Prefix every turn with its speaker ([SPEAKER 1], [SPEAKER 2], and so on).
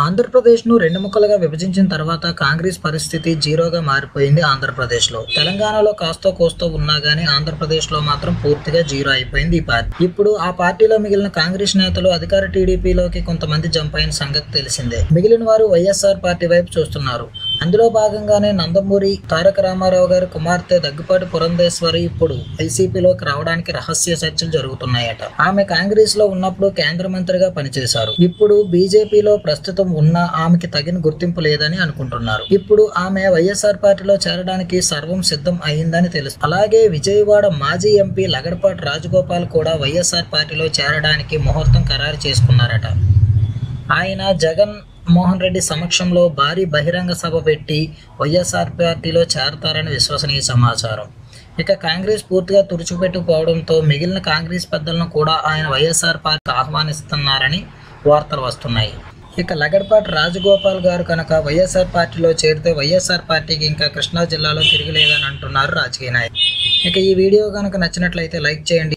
[SPEAKER 1] ఆంధ్రప్రదేశ్ను రెండు ముక్కలుగా విభజించిన తర్వాత కాంగ్రెస్ పరిస్థితి జీరోగా మారిపోయింది ఆంధ్రప్రదేశ్లో. తెలంగాణలో కాస్తో కోస్తో ఉన్నా గానీ ఆంధ్రప్రదేశ్లో మాత్రం పూర్తిగా జీరో అయిపోయింది ఈ పార్టీ. ఇప్పుడు ఆ పార్టీలో మిగిలిన కాంగ్రెస్ నేతలు అధికార టీడీపీలోకి కొంతమంది జంప్ అయిన సంగతి తెలిసిందే. మిగిలిన వారు వైఎస్ఆర్ పార్టీ వైపు చూస్తున్నారు. అందులో భాగంగానే నందమూరి తారక రామారావు గారి కుమార్తె దగ్గుపాటి పురంధేశ్వరి ఇప్పుడు వైసీపీలోకి రావడానికి రహస్య చర్చలు జరుగుతున్నాయట. ఆమె కాంగ్రెస్లో ఉన్నప్పుడు కేంద్ర మంత్రిగా పనిచేశారు. ఇప్పుడు బీజేపీలో ప్రస్తుతం ఉన్న ఆమెకి తగిన గుర్తింపు లేదని అనుకుంటున్నారు. ఇప్పుడు ఆమె వైఎస్ఆర్ పార్టీలో చేరడానికి సర్వం సిద్ధం అయిందని తెలుసు. అలాగే విజయవాడ మాజీ ఎంపీ లగడపాటి రాజగోపాల్ కూడా వైఎస్ఆర్ పార్టీలో చేరడానికి ముహూర్తం ఖరారు చేసుకున్నారట. ఆయన జగన్ మోహన్ రెడ్డి సమక్షంలో భారీ బహిరంగ సభ పెట్టి వైఎస్ఆర్ పార్టీలో చేరతారని విశ్వసనీయ సమాచారం. ఇక కాంగ్రెస్ పూర్తిగా తుడిచిపెట్టుకుపోవడంతో మిగిలిన కాంగ్రెస్ పెద్దలను కూడా ఆయన వైఎస్ఆర్ పార్టీ ఆహ్వానిస్తున్నారని వార్తలు వస్తున్నాయి. ఇక లగడపాటి రాజగోపాల్ గారు కనుక వైఎస్ఆర్ పార్టీలో చేరితే వైఎస్ఆర్ పార్టీకి ఇంకా కృష్ణా జిల్లాలో తిరిగిలేదని అంటున్నారు రాజకీయ నాయకులు. ఇక ఈ వీడియో కనుక నచ్చినట్లయితే లైక్ చేయండి.